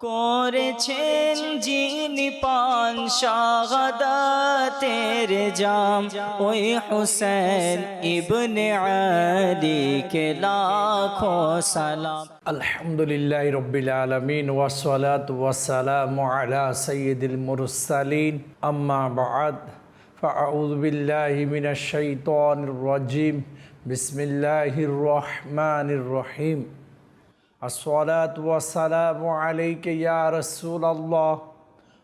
করেছেন যিনি পান শাহাদাতের জাম ওই হুসেন ইবনে আলী কে লাখো সালাম الحمد لله رب العالمين والصلاة والسلام على سيد المرسلين أما بعد فأعوذ بالله من الشيطان الرجيم بسم الله الرحمن الرحيم الصلاة والسلام عليك يا رسول الله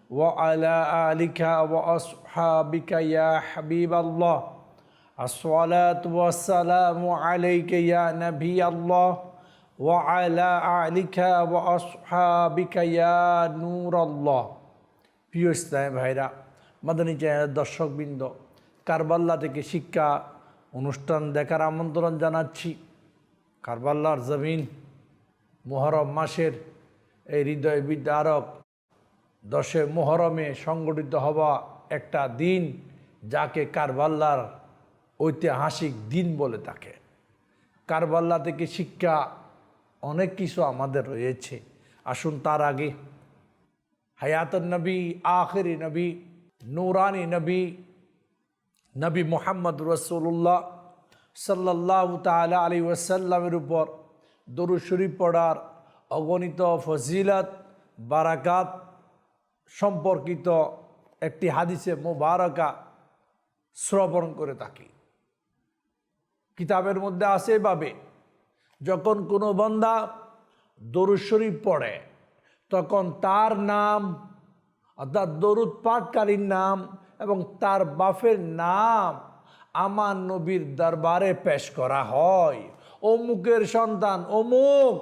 وعلى آلك وأصحابك يا حبيب الله الصلاة والسلام عليك يا نبي الله وعلى آلك وأصحابك يا نور الله প্রিয় ইসলাম ভাইরা মাদানী চ্যানেলের দর্শকবৃন্দ কারবাল্লা থেকে শিক্ষা অনুষ্ঠান দেখার আমন্ত্রণ জানাচ্ছি কারবাল্লার জমিন মোহরম মাসের এই হৃদয় বিদ্যারক দশে মোহরমে সংগঠিত হওয়া একটা দিন যাকে কারবাল্লার ঐতিহাসিক দিন বলে থাকে কারবাল্লা থেকে শিক্ষা অনেক কিছু আমাদের রয়েছে। আসুন তার আগে হায়াতুন নবী, আখেরি নবী, নুরানি নবী নবী মোহাম্মদ রসুল্লাহ সাল্লাহ তালা আলী ওয়াসাল্লামের উপর দরুদ শরীফ পড়ার অগণিত ফজিলাত, বারাকাত, সম্পর্কিত একটি হাদিসে মোবারকা শ্রবণ করে থাকি। কিতাবের মধ্যে আছে এভাবে, যখন কোনো বন্দা দরুদ শরীফ পড়ে, তখন তার নাম, অর্থাৎ দরুদ পাঠকারীর নাম এবং তার বাফের নাম আমার নবীর দরবারে পেশ করা হয়। অমুকের সন্তান, অমুক।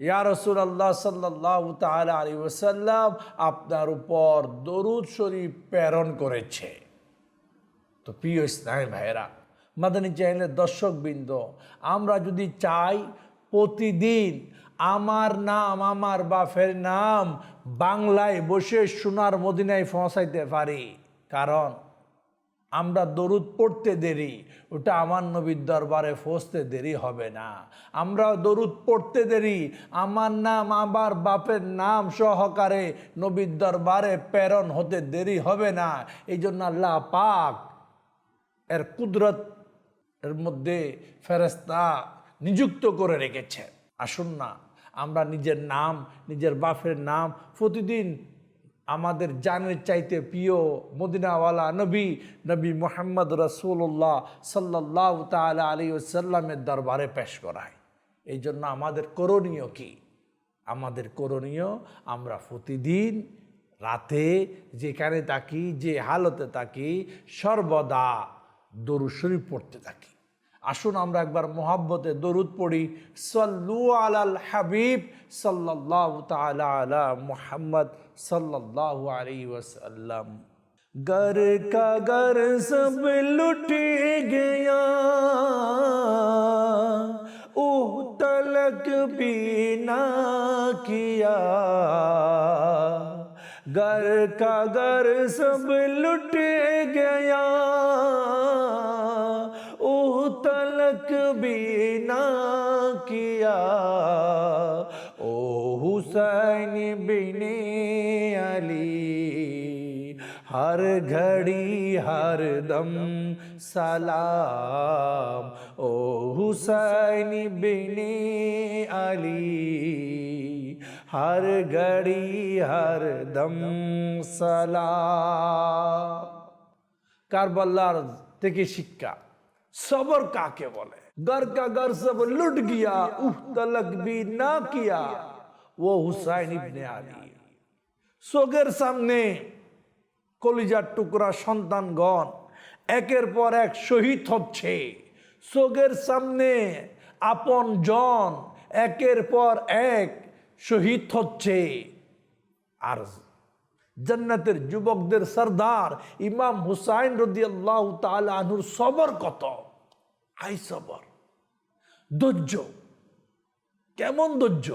ইয়া রসুল্লাহ সাল্লাহ তাল আলী ওসাল্লাম আপনার উপর দরুদ শরীফ প্রেরণ করেছে। তো প্রিয় ইসলামী ভাইরা মাদানী চ্যানেলের দর্শকবৃন্দ, আমরা যদি চাই প্রতিদিন আমার নাম, আমার বাপের নাম বাংলায় বসে সোনার মদিনায় পৌঁছাইতে পারি, কারণ আমরা দরুদ পড়তে দেরি, ওটা আমার নবীর দরবারে পৌঁছতে দেরি হবে না। আমরা দরুদ পড়তে দেরি, আমার নাম, আমার বাপের নাম সহকারে নবীর দরবারে প্রেরণ হতে দেরি হবে না। এই জন্য আল্লাহ পাক এর কুদরত এর মধ্যে ফেরেস্তা নিযুক্ত করে রেখেছে। আসুন না, আমরা নিজের নাম, নিজের বাপের নাম প্রতিদিন আমাদের জানের চাইতে প্রিয় মদিনাওয়ালা নবী নবী মোহাম্মদ রসুল্লাহ সাল্লাহ তালা আলী সাল্লামের দরবারে পেশ করায়। এই জন্য আমাদের করণীয় কি? আমাদের করণীয় আমরা প্রতিদিন রাতে যেখানে থাকি, যে হালতে থাকি, সর্বদা দরুদ শরীফ পড়তে থাকি। আসুন আমরা একবার মোহাব্বতে দরুদ পড়ি। সল্লু আলাল হাবিব সাল্লাহ তালা আলা মোহাম্মদ صلی اللہ علیہ وسلم۔ گر کا گر سب لٹ گیا۔ اوہ تلک بھی نہ کیا۔ گر کا گر سب لٹ گیا۔ اوہ تلک بھی نہ کیا۔ हुसैन बिने अली हर घड़ी हर दम सलाम ओ हुसैन बिने अली हर घड़ी हर दम সালাম কারবাল্লার থেকে শিক্ষা সবর কাকে বলে घर का घर सब लुट गया उह तलक भी ना किया ও হুসাইন ইবনে আলী চোখের সামনে কলিজার টুকরা সন্তানগণ, একের পর এক শহীদ হচ্ছে। চোখের সামনে আপন জন, একের পর এক শহীদ হচ্ছে। আর জান্নাতের যুবকদের সর্দার ইমাম হুসাইন রদি আল্লাহ আনহুর সবর কত? আই সবর। ধৈর্য। কেমন ধৈর্য?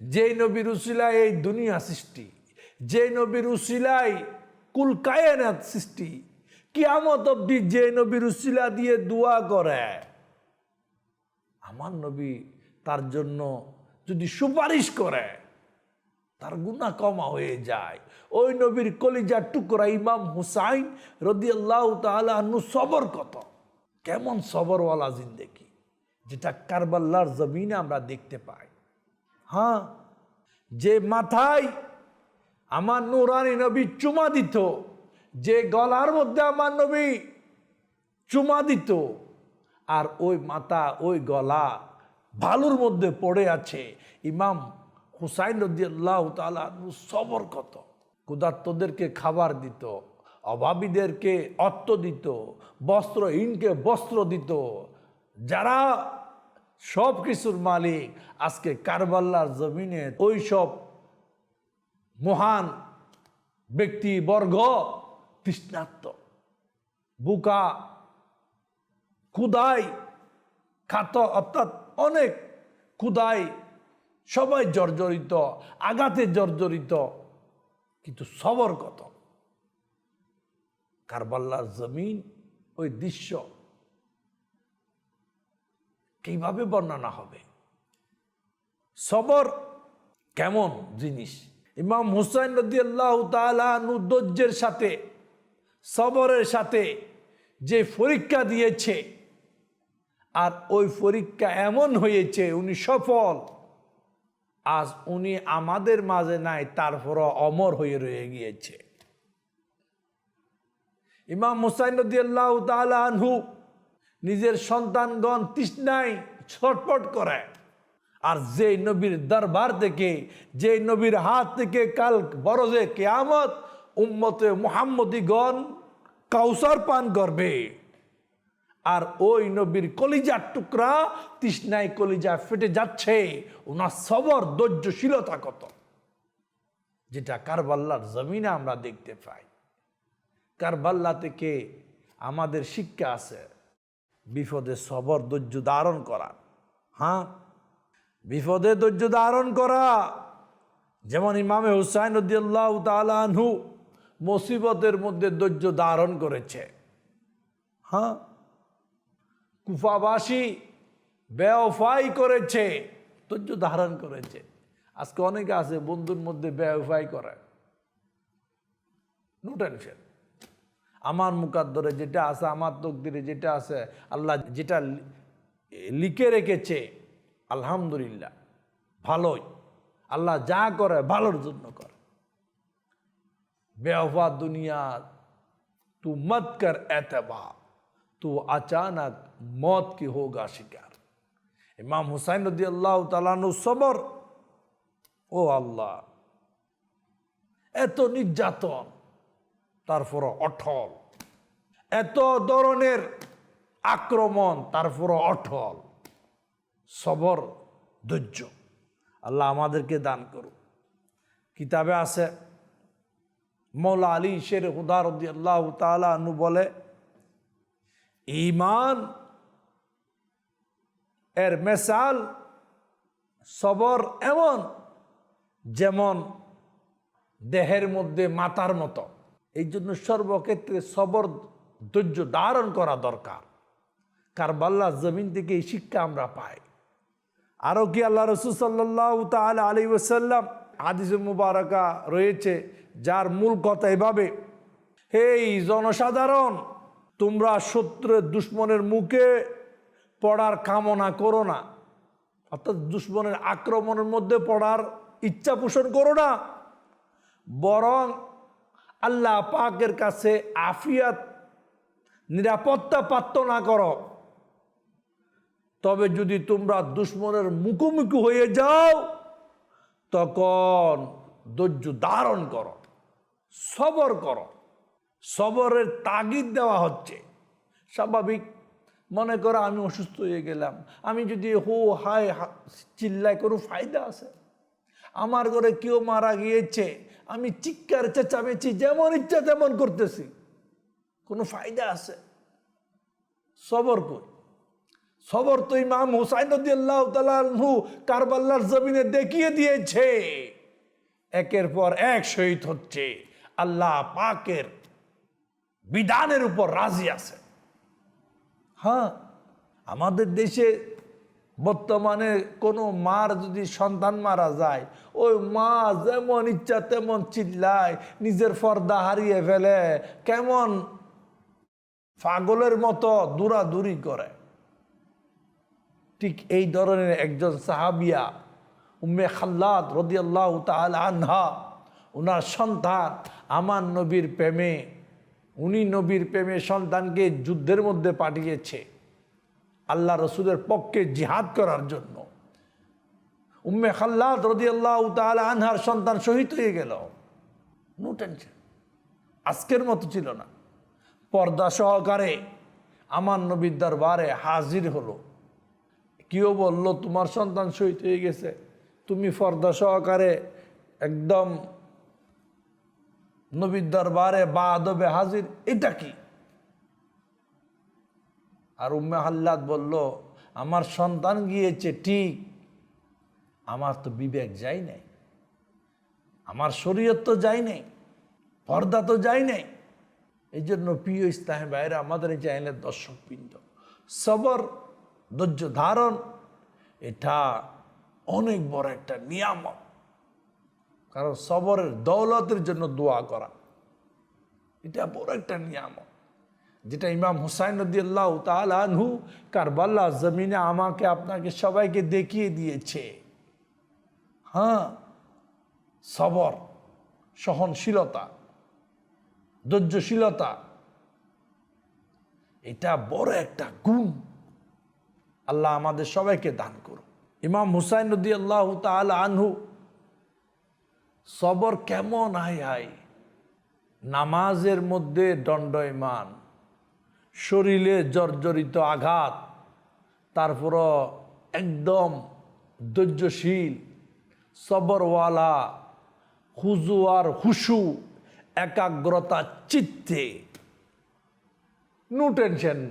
যে নবীর উসিলায় এই দুনিয়া সৃষ্টি, যে নবীর উসিলায় কুল কায়নাত সৃষ্টি, কিয়ামত অব্দি যে নবীর উসিলা দিয়ে দোয়া করে। আমার নবী তার জন্য যদি সুপারিশ করে, তার গুণা কমা হয়ে যায়। ওই নবীর কলিজার টুকরা ইমাম হুসাইন রদিয়াল্লাহ তালু সবর কত? কেমন সবরওয়ালা জিন্দেগি, যেটা কারবাল্লার জমিনে আমরা দেখতে পাই। হ্যাঁ। যে মাথায় আমার নুরানি নবী চুমা দিত, যে গলার মধ্যে আমার নবী চুমা দিত, আর ওই মাথা, ওই গলা ভালুর মধ্যে পড়ে আছে। ইমাম হুসাইন রদিয়াল্লাহ তালা সবর কত ক্ষুধার্তদেরকে খাবার দিত, অভাবীদেরকে অর্থ দিত, বস্ত্রহীনকে বস্ত্র দিত। যারা সব কিছুর মালিক আজকে কারবাল্লার জমিনে ওই সব মহান ব্যক্তিবর্গ তৃষ্ণার্ত। বুকা ক্ষুদাই খাত, অর্থাৎ অনেক ক্ষুদাই সবাই জর্জরিত, আঘাতে জর্জরিত, কিন্তু সবর কত? কারবাল্লার জমিন ওই দৃশ্য। কীভাবে বর্ণনা হবে? সবর কেমন জিনিস? ইমাম হুসাইন রদি আল্লাহ ধৈর্যের সাথে, সবরের সাথে যে পরীক্ষা দিয়েছে, আর ওই পরীক্ষা এমন হয়েছে, উনি সফল। আজ উনি আমাদের মাঝে নাই, তারপরও অমর হয়ে রয়ে গিয়েছে। ইমাম হুসাইন রদি আল্লাহ আনহু নিজের সন্তানগণ তৃষ্ণায় ছটপট করে। আর যে নবীর দরবার থেকে যে নবীর হাত থেকে কাল বরজে কেয়ামত উম্মতে মোহাম্মদীগণ কাউসার পান করবে। আর ওই নবীর কলিজার টুকরা তৃষ্ণায় কলিজা ফেটে যাচ্ছে। ওনার সবর ধৈর্যশীলতা কত? যেটা কারবাল্লার জমিনে আমরা দেখতে পাই। কারবাল্লা থেকে আমাদের শিক্ষা আছে। বিপদে সবর ধৈর্য ধারণ করা। হ্যাঁ? বিপদে ধৈর্য ধারণ করা। যেমন ইমামে হুসাইন উদ্দিল্লাহ তালু মুসিবতের মধ্যে ধৈর্য ধারণ করেছে। হ্যাঁ? কুফাবাসী বেওফাই করেছে, ধৈর্য ধারণ করেছে। আজকে অনেকে আছে বন্ধুর মধ্যে বেওফাই করে। নো টেনশন আমার মুকাদ্দরে যেটা আছে, আমার তকদিরে যেটা আছে, আল্লাহ যেটা লিখে রেখেছে, আলহামদুলিল্লাহ, ভালোই। আল্লাহ যা করে, ভালোর জন্য করে। বেহফা দুনিয়া, তু মত কর এতবা তু আচানক মত কি হোগা শিকার। ইমাম হুসাইন রদি আল্লাহ তালানু সবর, ও আল্লাহ, এত নির্যাতন তারপর অঠল এত ধরনের আক্রমণ, তারপর অঠল সবর, ধৈর্য। আল্লাহ আমাদেরকে দান করুন কিতাবে আছে, মৌলা আলী শের হুদার আল্লাহ তালু বলে ইমান এর মেসাল সবর এমন যেমন দেহের মধ্যে মাতার মতো। এই জন্য সর্বক্ষেত্রে সবর, ধৈর্য ধারণ করা দরকার। কারবাল্লা জমিন থেকে এই শিক্ষা আমরা পাই। আরও কি আল্লাহ রসুল সাল্লাহ তাল আলী ওসাল্লাম হাদিসে মুবারকা রয়েছে, যার মূল কথা এভাবে, হেই জনসাধারণ, তোমরা শত্রুর দুশ্মনের মুখে পড়ার কামনা করো না। অর্থাৎ দুশ্মনের আক্রমণের মধ্যে পড়ার ইচ্ছা পোষণ করো না। বরং আল্লাহ পাকের কাছে আফিয়াত, নিরাপত্তা প্রার্থনা করো। তবে যদি তোমরা দুশ্মনের মুখোমুখি হয়ে যাও, তখন ধৈর্য ধারণ করো, সবর করো। সবরের তাগিদ দেওয়া হচ্ছে। স্বাভাবিক। মনে করো আমি অসুস্থ হয়ে গেলাম। আমি যদি হো হাই হা- চিল্লাই কোনো ফায়দা আছে? আমার ঘরে কেউ মারা গিয়েছে। আমি চিৎকার, চেঁচামেচি, যেমন ইচ্ছা তেমন করতেছি। কোনো ফায়দা আছে? সবর কর সবর তো ইমাম হুসাইন তালু কারবাল্লার জমিনে দেখিয়ে দিয়েছে। একের পর এক শহীদ হচ্ছে। আল্লাহ পাকের বিধানের উপর রাজি আছে। হ্যাঁ আমাদের দেশে বর্তমানে কোনো মার যদি সন্তান মারা যায় ওই মা যেমন ইচ্ছা তেমন চিল্লায়, নিজের পর্দা হারিয়ে ফেলে, কেমন পাগলের মতো দূরাদূরি করে। ঠিক এই ধরনের একজন সাহাবিয়া, উম্মে খাল্লাদ রদিয়াল্লাহ তাল আনহা ওনার সন্তান আমার নবীর প্রেমে, উনি নবীর প্রেমে সন্তানকে যুদ্ধের মধ্যে পাঠিয়েছে, আল্লাহ রসুলের পক্ষে জিহাদ করার জন্য। উম্মে খাল্লাদ রদিয়াল্লাহ তাল আনহার সন্তান শহীদ হয়ে গেল। নো টেনশন আজকের মতো ছিল না। পর্দা সহকারে আমার নবীর দরবারে হাজির হলো। কেউ বলল, তোমার সন্তান শহীদ হয়ে গেছে। তুমি পর্দা সহকারে একদম নবীর দরবারে বা আদবে হাজির। এটা কি? আর উম্মে হাল্লাদ বলল, আমার সন্তান গিয়েছে ঠিক আমার তো বিবেক যাই নাই। আমার শরীয়ত তো যাই নাই, পর্দা তো যাই নাই। এই জন্য প্রিয় ইসলাম বাইরে আমাদের এই দর্শক বৃন্দ সবর, ধৈর্য ধারণ, এটা অনেক বড় একটা নিয়ামক কারণ সবরের দৌলতের জন্য দোয়া করা, এটা বড় একটা নিয়ামক যেটা ইমাম হুসাইন রদিয়াল্লাহ তালহু কারবাল্লা জমিনে আমাকে, আপনাকে সবাইকে দেখিয়ে দিয়েছে। হ্যাঁ সবর, সহনশীলতা, ধৈর্যশীলতা, এটা বড় একটা গুণ। আল্লাহ আমাদের সবাইকে দান করুন। ইমাম হুসাইন নদী আল্লাহ তাল আনহু, সবর কেমন হাই হাই নামাজের মধ্যে দণ্ডয়মান, শরীরে জর্জরিত আঘাত, তারপরও একদম ধৈর্যশীল সবরওয়ালা হুজু আর হুসু, একাগ্রতা চিত্তে। No tension.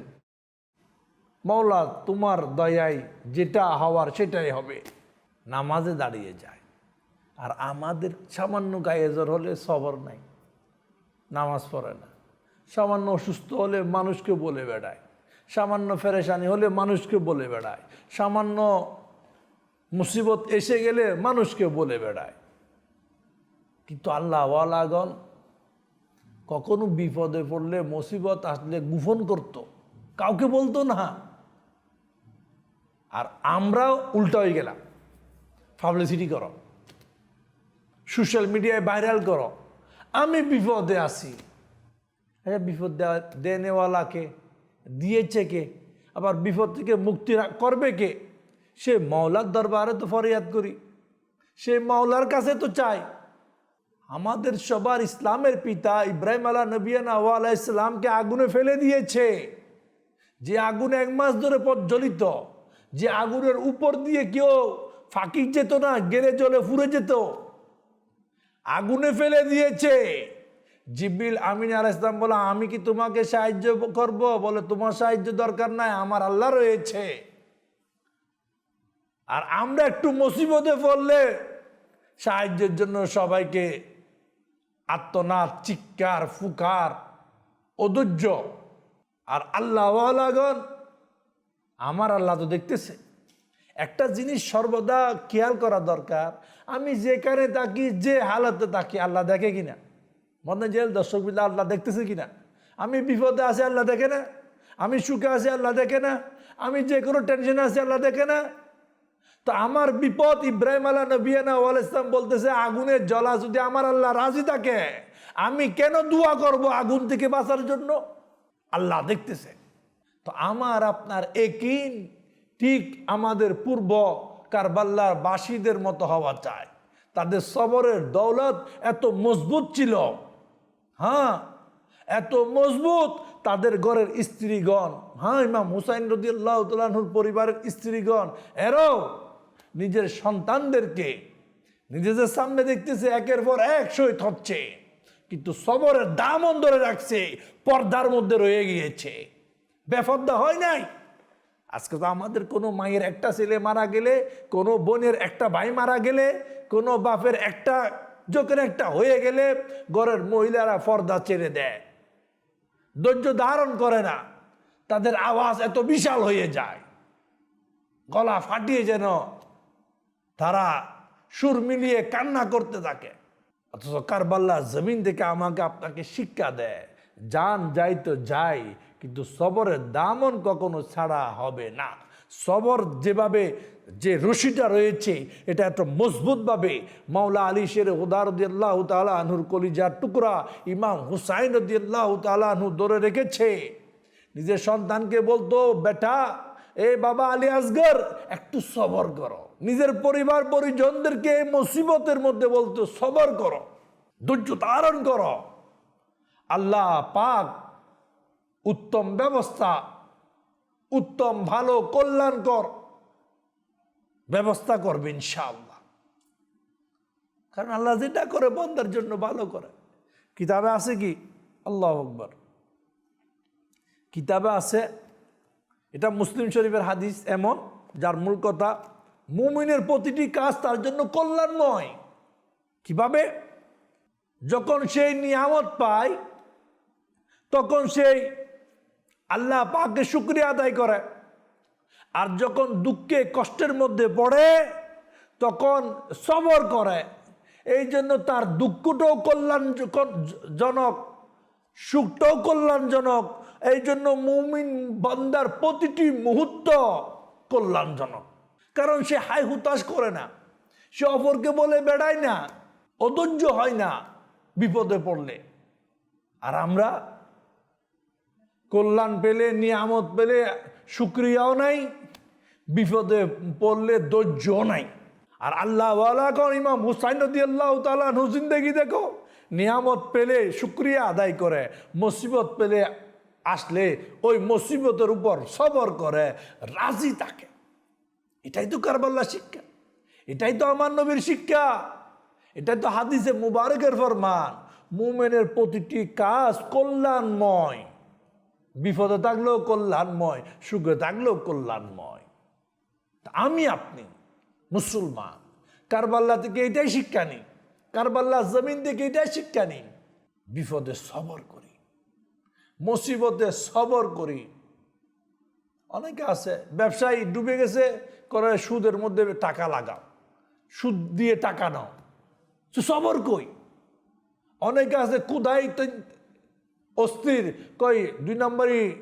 মৌলা তোমার দয়ায় যেটা হওয়ার সেটাই হবে। নামাজে দাঁড়িয়ে যায়। আর আমাদের সামান্য গায়ে জ্বর হলে সবর নাই। নামাজ পড়ে না। সামান্য অসুস্থ হলে মানুষকে বলে বেড়ায়। সামান্য ফেরেশানি হলে মানুষকে বলে বেড়ায়। সামান্য মুসিবত এসে গেলে মানুষকে বলে বেড়ায়। কিন্তু আল্লাহ ওয়ালাগন কখনো বিপদে পড়লে, মুসিবত আসলে গুফন করত। কাউকে বলতো না। আর আমরাও উল্টা হয়ে গেলাম। পাবলিসিটি করো। সোশ্যাল মিডিয়ায় ভাইরাল করো। আমি বিপদে আছি। হ্যাঁ বিপদ দেওয়া দেনেওয়ালাকে, দিয়েছে কে? আবার বিপদ থেকে মুক্তি করবে কে? সে মাওলার দরবারে তো ফরিয়াদ করি, সে মাওলার কাছে তো চাই। আমাদের সবার ইসলামের পিতা ইব্রাহিম আলা নবিয়ানা ওয়ালা ইসলামকে আগুনে ফেলে দিয়েছে। যে আগুন এক মাস ধরে প্রজ্বলিত, যে আগুনের উপর দিয়ে কেউ ফাঁকি যেত না গেলে জলে ফুরে যেত। আগুনে ফেলে দিয়েছে। জিবিল আমিন আল ইসলাম বলে, আমি কি তোমাকে সাহায্য করব? বলে, তোমার সাহায্য দরকার নাই, আমার আল্লাহ রয়েছে। আর আমরা একটু মুসিবতে পড়লে সাহায্যের জন্য সবাইকে আত্মনাথ চিৎকার, ফুকার অধৈর্য আর আল্লাহওয়ালাগন আমার আল্লাহ তো দেখতেছে। একটা জিনিস সর্বদা খেয়াল করা দরকার, আমি যেখানে থাকি, যে হালতে থাকি, আল্লাহ দেখে কিনা? মনে যে দর্শক বিল্লা আল্লাহ দেখতেছে কিনা? আমি বিপদে আছি, আল্লাহ দেখে না? আমি সুখে আছি, আল্লাহ দেখে না? আমি যে কোনো টেনশনে আছি, আল্লাহ দেখে না? তো আমার বিপদ ইব্রাহিম আল্লাহ নবিয়ানা ইসলাম বলতেছে, আগুনের জ্বলা যদি আমার আল্লাহ রাজি থাকে, আমি কেন দোয়া করব আগুন থেকে বাঁচার জন্য? আল্লাহ দেখতেছে। তো আমার, আপনার একিন ঠিক আমাদের পূর্ব কারবাল্লার বাসীদের মতো হওয়া চায় তাদের সবরের দৌলত এত মজবুত ছিল। হ্যাঁ এত মজবুত তাদের ঘরের স্ত্রীগণ। হ্যাঁ ইমাম হুসাইন রদিয়াল্লাহ তালাহুর পরিবারের স্ত্রীগণ, এরাও নিজের সন্তানদেরকে নিজেদের সামনে দেখতেছে একের পর এক শহীদ হচ্ছে কিন্তু সবরের দাম ধরে রাখছে, পর্দার মধ্যে রয়ে গিয়েছে। বেফদ্দা হয় নাই। আজকে তো আমাদের কোনো মায়ের একটা ছেলে মারা গেলে, কোনো বোনের একটা ভাই মারা গেলে, কোনো বাপের একটা যোকের একটা হয়ে গেলে, ঘরের মহিলারা পর্দা ছেড়ে দেয়। ধৈর্য ধারণ করে না। তাদের আওয়াজ এত বিশাল হয়ে যায়। গলা ফাটিয়ে যেন তারা সুর মিলিয়ে কান্না করতে থাকে। অথচ কারবাল্লা জমিন থেকে আমাকে আপনাকে শিক্ষা দেয়, যান যাই তো যাই, কিন্তু সবরের দামন কখনো ছাড়া হবে না। সবর যেভাবে যে রশিটা রয়েছে, এটা এত মজবুতভাবে মাওলা আলী শের উদার দিয়াল্লাহ তালা আনহুর কলিজার টুকরা ইমাম হুসাইন দিয়াল্লাহ তালা আনহু ধরে রেখেছে। নিজের সন্তানকে বলতো, বেটা, এ বাবা আলী আসগর একটু সবর করো। নিজের পরিবার, পরিজনদেরকে মুসিবতের মধ্যে বলতো, সবর করো ধৈর্য ধারণ করো। আল্লাহ পাক উত্তম ব্যবস্থা, উত্তম ভালো কল্যাণকর ব্যবস্থা করবে ইনশাআল্লাহ। কারণ আল্লাহ যেটা করে, বন্দার জন্য ভালো করে। কিতাবে আছে কি? আল্লাহ আকবর। কিতাবে আছে, এটা মুসলিম শরীফের হাদিস এমন, যার মূল কথা মুমিনের প্রতিটি কাজ তার জন্য কল্যাণময়। কীভাবে? যখন সেই নিয়ামত পায়, তখন সেই আল্লাহ পাকে শুক্রিয়া আদায় করে। আর যখন দুঃখে, কষ্টের মধ্যে পড়ে, তখন সবর করে। এই জন্য তার দুঃখটাও কল্যাণজনক সুখটাও কল্যাণজনক। এই জন্য মুমিন বান্দার প্রতিটি মুহূর্ত কল্যাণজনক। কারণ সে হাই হুতাশ করে না। সে অপরকে বলে বেড়ায় না, অধৈর্য হয় না বিপদে পড়লে। আর আমরা কল্যাণ পেলে, নিয়ামত পেলে, সুক্রিয়াও নাই, বিপদে পড়লে ধৈর্যও নাই। আর আল্লাহ ইমাম হুসাইন নদী আল্লাহ তালা দেখো, নিয়ামত পেলে সুক্রিয়া আদায় করে, মুসিবত পেলে আসলে ওই মুসিবতের উপর সবর করে, রাজি থাকে। এটাই তো কারবাল্লা শিক্ষা। এটাই তো আমার নবীর শিক্ষা। এটাই তো হাদিসে মুবারকের ফরমান। মুমেনের প্রতিটি কাজ কল্যাণময়। বিপদে থাকলেও কল্যাণময়, সুখে থাকলেও কল্যাণময়। আমি আপনি, মুসলমান। কারবাল্লা থেকে এটাই শিক্ষা নিই। কারবাল্লা জমিন থেকে এটাই শিক্ষা নিই। বিপদে সবর করি। মুসিবতে সবর করি। অনেকে আছে, ব্যবসায়ী ডুবে গেছে করে সুদের মধ্যে টাকা লাগাও। সুদ দিয়ে টাকা নাও। সবর কই? অনেকে আছে, কুদাই অস্থির। কই দুই নম্বরই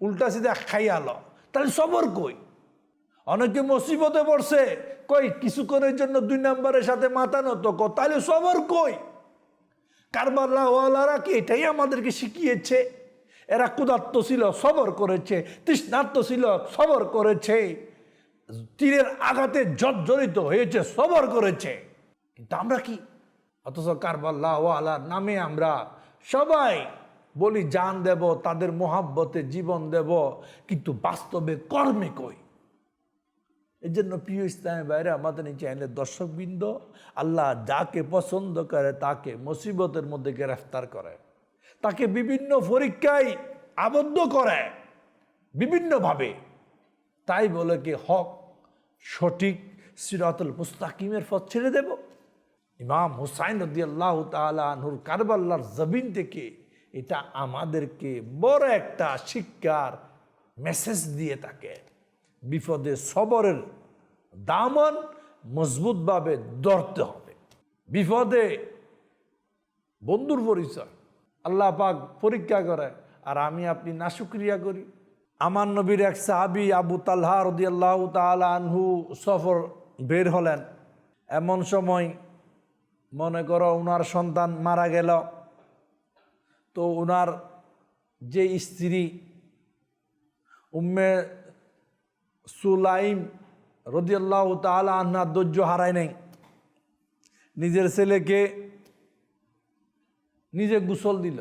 উল্টা সিধা খাইয়ালো তাহলে সবর কই? অনেকে মুসিবতে পড়ছে। কই কিছু কিছুক্ষণের জন্য দুই নম্বরের সাথে মাথা নত কর। তাহলে সবর কই? কারবাল্লাওয়ালারা কি এটাই আমাদেরকে শিখিয়েছে? এরা ক্ষুধার্ত ছিল, সবর করেছে। তৃষ্ণার্ত ছিল, সবর করেছে। তীরের আঘাতে জর্জরিত হয়েছে, সবর করেছে। কিন্তু আমরা কি? অথচ কারবাল্লাওয়ালার নামে আমরা সবাই বলি, জান দেব, তাদের মোহাব্বতে জীবন দেব, কিন্তু বাস্তবে কর্মে কই? এই জন্য প্রিয় ইসলামের বাইরে আমাদের এই চ্যানেলের দর্শকবৃন্দ, আল্লাহ যাকে পছন্দ করে, তাকে মুসিবতের মধ্যে গ্রেফতার করে। তাকে বিভিন্ন পরীক্ষায় আবদ্ধ করে, বিভিন্নভাবে। তাই বলে কি হক, সঠিক সিরাতুল মুস্তাকিমের পথ ছেড়ে দেব? ইমাম হুসাইন রদি আল্লাহ নুর কারবাল্লার জমিন থেকে এটা আমাদেরকে বড় একটা শিক্ষার মেসেজ দিয়ে থাকে। বিপদে সবরের দামন মজবুতভাবে ধরতে হবে। বিপদে বন্ধুর পরিচয়, আল্লাহ পাক পরীক্ষা করে, আর আমি আপনি নাশুক্রিয়া করি। আমার নবীর এক সাহাবি আবু তাল্হা রদি আল্লাহ তালা আনহু সফর বের হলেন। এমন সময় মনে করো ওনার সন্তান মারা গেল। তো ওনার যে স্ত্রী উম্মে সুলাইম রদিয়াল্লাহ তালা আহ্না ধৈর্য হারায় নাই। নিজের ছেলেকে নিজে গুসল দিল।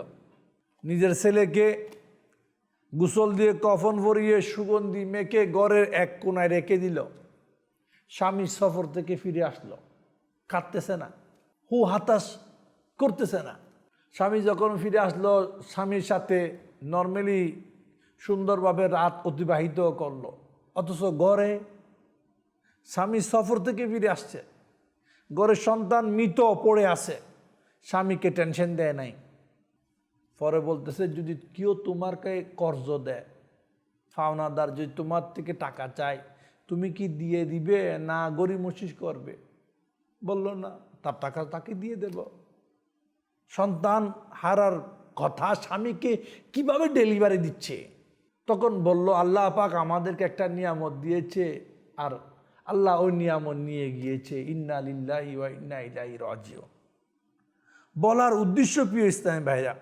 নিজের ছেলেকে গুসল দিয়ে কফন ভরিয়ে সুগন্ধি মেখে ঘরের এক কোনায় রেখে দিল। স্বামী সফর থেকে ফিরে আসলো। কাঁদতেছে না, হু হাতাশ করতেছে না। স্বামী যখন ফিরে আসলো, স্বামীর সাথে নর্মালি সুন্দরভাবে রাত অতিবাহিত করল। অথচ ঘরে স্বামী সফর থেকে ফিরে আসছে। ঘরে সন্তান মৃত পড়ে আছে। স্বামীকে টেনশন দেয় নাই। পরে বলতেছে, যদি কেউ তোমারকে কর্জ দেয় ফাওনাদার যদি তোমার থেকে টাকা চায়, তুমি কি দিয়ে দিবে না গরিমসিস করবে? বলল, না, তার টাকা তাকে দিয়ে দেব। সন্তান হারার কথা স্বামীকে কীভাবে ডেলিভারি দিচ্ছে? তখন বলল, আল্লাহ পাক আমাদেরকে একটা নিয়ামত দিয়েছে আর আল্লাহ ওই নিয়ামত নিয়ে গিয়েছে। ইন্না ইন্না ইলাইহি রাজিউন। বলার উদ্দেশ্য প্রিয় ইসলামী ভাইরা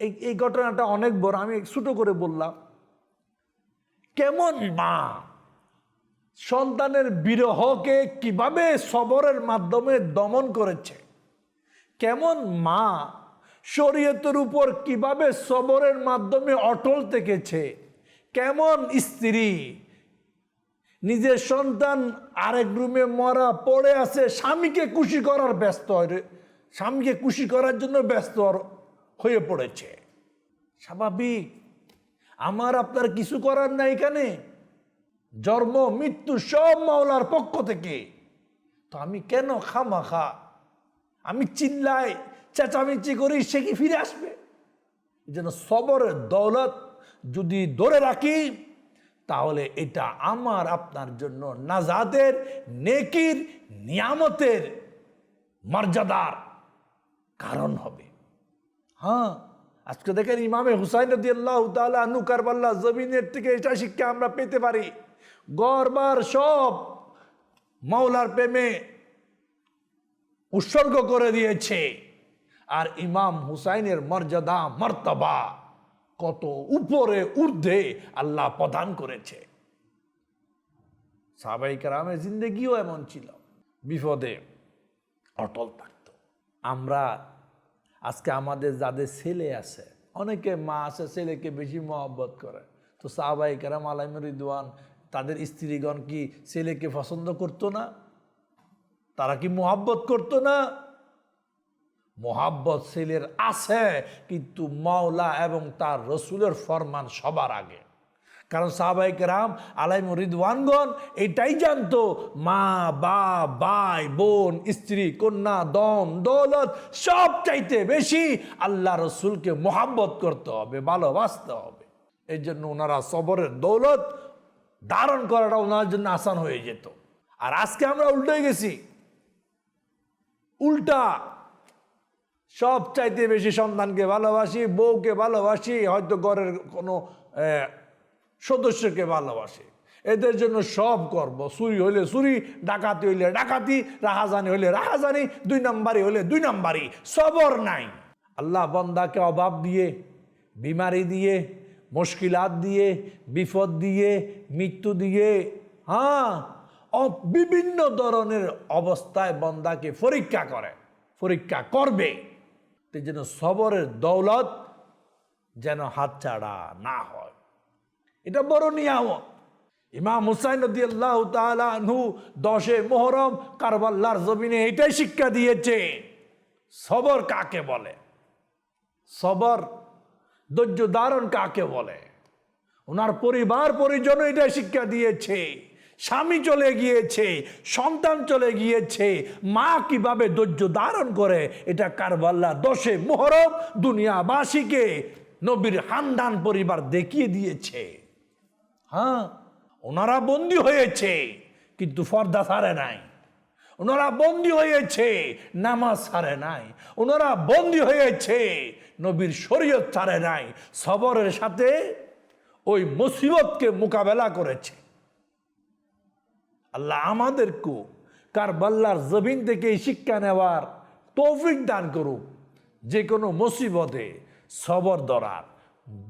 এই এই ঘটনাটা অনেক বড়, আমি ছোটো করে বললাম কেমন মা সন্তানের বিরহকে কীভাবে সবরের মাধ্যমে দমন করেছে কেমন মা শরীয়তের উপর কীভাবে সবরের মাধ্যমে অটল থেকেছে কেমন স্ত্রী নিজের সন্তান আরেক রুমে মরা, পড়ে আছে, স্বামীকে খুশি করার ব্যস্ত। স্বামীকে খুশি করার জন্য ব্যস্ত হয়ে পড়েছে। স্বাভাবিক। আমার আপনার কিছু করার নাই এখানে। জন্ম, মৃত্যু সব মাওলার পক্ষ থেকে। তো আমি কেন খামাখা? আমি চিল্লাই চেঁচামেচি করি, সে কি ফিরে আসবে? যেন সবরের দৌলত যদি ধরে রাখি, তাহলে এটা আমার, আপনার জন্য নাজাদের নেকির, নিয়ামতের মর্যাদার কারণ হবে। হ্যাঁ আজকে দেখেন ইমামে হুসাইন রদি আল্লাহ আনু কারবাল্লাহ জমিনের থেকে এটা শিক্ষা আমরা পেতে পারি। গড়বার সব মাওলার প্রেমে উৎসর্গ করে দিয়েছে। আর ইমাম হুসাইনের মর্যাদা, মর্তবা কত উপরে, ঊর্ধ্বে আল্লাহ প্রদান করেছে। সাবাই কারামের জিন্দগিও এমন ছিল। বিপদে অটল থাকত। আমরা আজকে আমাদের যাদের ছেলে আছে, অনেকে মা আছে, ছেলেকে বেশি মহব্বত করে। তো সাহবাই কেরাম আলাইম রিদওয়ান, তাদের স্ত্রীগণ কি ছেলেকে পছন্দ করতো না? তারা কি মোহাব্বত করতো না? মোহাব্বত ছেলের আছে, কিন্তু মাওলা এবং তার রসুলের ফরমান সবার আগে। কারণ সাহাবাই রাম আলাই রিদওয়ানগণ এটাই জানতো, মা বা ভাই, বোন, স্ত্রী, কন্যা দন দৌলত সব চাইতে বেশি আল্লাহ রসুলকে মোহাব্বত করতে হবে, ভালোবাসতে হবে। এই জন্য ওনারা সবরের দৌলত ধারণ করাটা ওনার জন্য আসান হয়ে যেত। আর আজকে আমরা উল্টে গেছি। উল্টা সব চাইতে বেশি সন্তানকে ভালোবাসি, বউকে ভালোবাসি, হয়তো ঘরের কোনো সদস্যকে ভালোবাসে। এদের জন্য সব কর্ম, চুরি হইলে চুরি, ডাকাতি হইলে ডাকাতি, রাহাজানি হইলে রাহাজানি, দুই নাম্বারি হইলে দুই নাম্বারি, সবর নাই। আল্লাহ বন্দাকে অভাব দিয়ে, বিমারি দিয়ে, মুশকিলাত দিয়ে, বিপদ দিয়ে, মৃত্যু দিয়ে হ্যাঁ বিভিন্ন ধরনের অবস্থায় বন্দাকে পরীক্ষা করে, পরীক্ষা করবে। জন্য সবরের দৌলত যেন হাতছাড়া না হয়। এটা বড় নিয়ামত। ইমাম হুসাইন আল্লাহ তালু দশে মোহরম কারবাল্লার জমিনে এটাই শিক্ষা দিয়েছে। সবর কাকে বলে? সবর ধৈর্য ধারণ কাকে বলে? ওনার পরিবার পরিজন এটা শিক্ষা দিয়েছে। স্বামী চলে গিয়েছে, সন্তান চলে গিয়েছে, মা কীভাবে ধৈর্য ধারণ করে? এটা কারবাল্লা দশে মোহরম দুনিয়াবাসীকে নবীর হান্দান পরিবার দেখিয়ে দিয়েছে। হ্যাঁ ওনারা বন্দি হয়েছে কিন্তু ফর্দা ছাড়ে নাই ওনারা বন্দি হয়েছে নামাজ ছাড়ে নাই ওনারা বন্দি হয়েছে নবীর শরীয়ত ছাড়ে নাই সবরের সাথে ওই মুসিবতকে মোকাবেলা করেছে আল্লাহ আমাদেরকেও কারবাল্লার জমিন থেকে শিক্ষা নেওয়ার তৌফিক দান করুক যে কোনো মুসিবতে সবর ধরার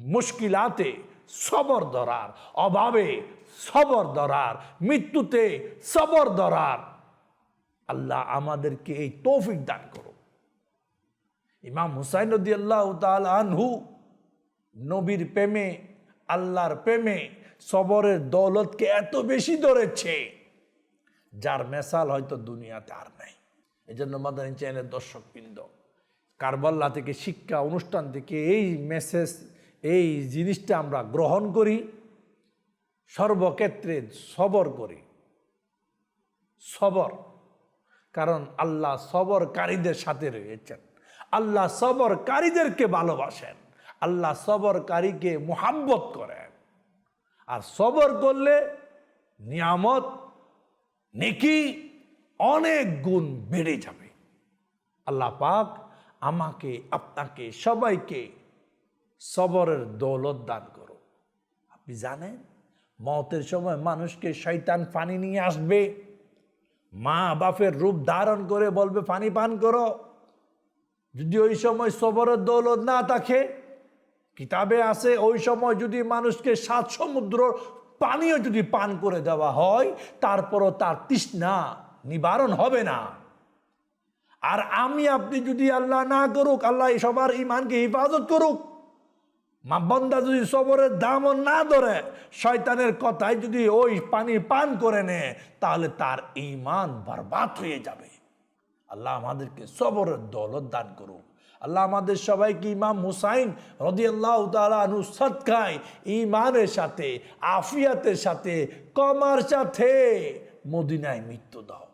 মুশকিলাতে সবর ধরার অভাবে সবর ধরার মৃত্যুতে সবর ধরার আল্লাহ আমাদেরকে এই তৌফিক দান করুক ইমাম হুসাইন আল্লাহ আনহু নবীর প্রেমে, আল্লাহর প্রেমে সবরের দৌলতকে এত বেশি ধরেছে, যার মেসাল হয়তো দুনিয়াতে আর নাই। এই জন্য মাদানী চ্যানেলের দর্শকবৃন্দ, কারবাল্লা থেকে শিক্ষা অনুষ্ঠান থেকে এই মেসেজ এই জিনিসটা আমরা গ্রহণ করি, সর্বক্ষেত্রে সবর করি। সবর। কারণ আল্লাহ সবরকারীদের সাথে রয়েছেন। আল্লাহ সবরকারীদেরকে ভালোবাসেন। আল্লাহ সবরকারীকে মোহাব্বত করেন। আর সবর করলে নিয়ামত, নেকি অনেক গুণ বেড়ে যাবে। আল্লাহ পাক আমাকে, আপনাকে, সবাইকে সবরের দৌলত দান করো। আপনি জানেন, মতের সময় মানুষকে শয়তান পানি নিয়ে আসবে। মা বাপের রূপ ধারণ করে বলবে, পানি পান করো। যদি ওই সময় সবরের দৌলত না থাকে, কিতাবে আছে, ওই সময় যদি মানুষকে সাত সমুদ্র পানীয় যদি পান করে দেওয়া হয়, তারপরও তার তৃষ্ণা নিবারণ হবে না। আর আমি, আপনি যদি আল্লাহ না করুক, আল্লাহ সবার ইমানকে হেফাজত করুক মা বন্দা যদি সবরের দামও না ধরে, শয়তানের কথায় যদি ওই পানি পান করে নে, তাহলে তার ইমান বরবাদ হয়ে যাবে। আল্লাহ আমাদেরকে সবরের দৌলত দান করুক। আল্লাহ আমাদের সবাইকে ইমাম হুসাইন রদিয়াল্লাহ তালু সৎকায় ইমানের সাথে, আফিয়াতের সাথে, কমার সাথে মদিনায় মৃত্যু দাও।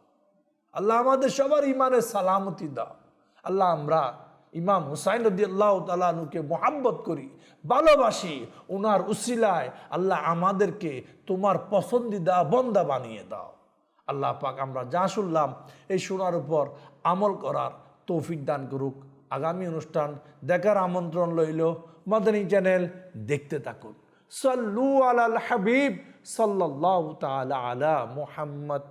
আল্লাহ আমাদের সবার ইমানের সালামতি দাও। আল্লাহ আমরা ইমাম হুসাইন রদিয়াল্লাহ মোহাব্বত করি, ভালোবাসি ওনার উসিলায় আল্লাহ আমাদেরকে তোমার পছন্দিদা বন্দা বানিয়ে দাও। আল্লাহ পাক আমরা যা শুনলাম, এই শোনার উপর আমল করার তৌফিক দান করুক। আগামী অনুষ্ঠান দেখার আমন্ত্রণ লইল মাদানী চ্যানেল, দেখতে থাকুন। সাল্লু আলাল হাবিব সাল্লাহ তালা আলা মুহাম্মদ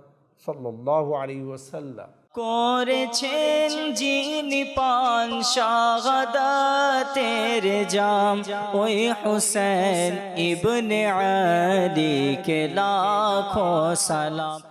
সাল্লাহ আলী ওসাল্লাম করেছেন যিনি পান শাহাদাতের জাম। ওই হুসেন ইবনে আলী কে লাখো সালাম।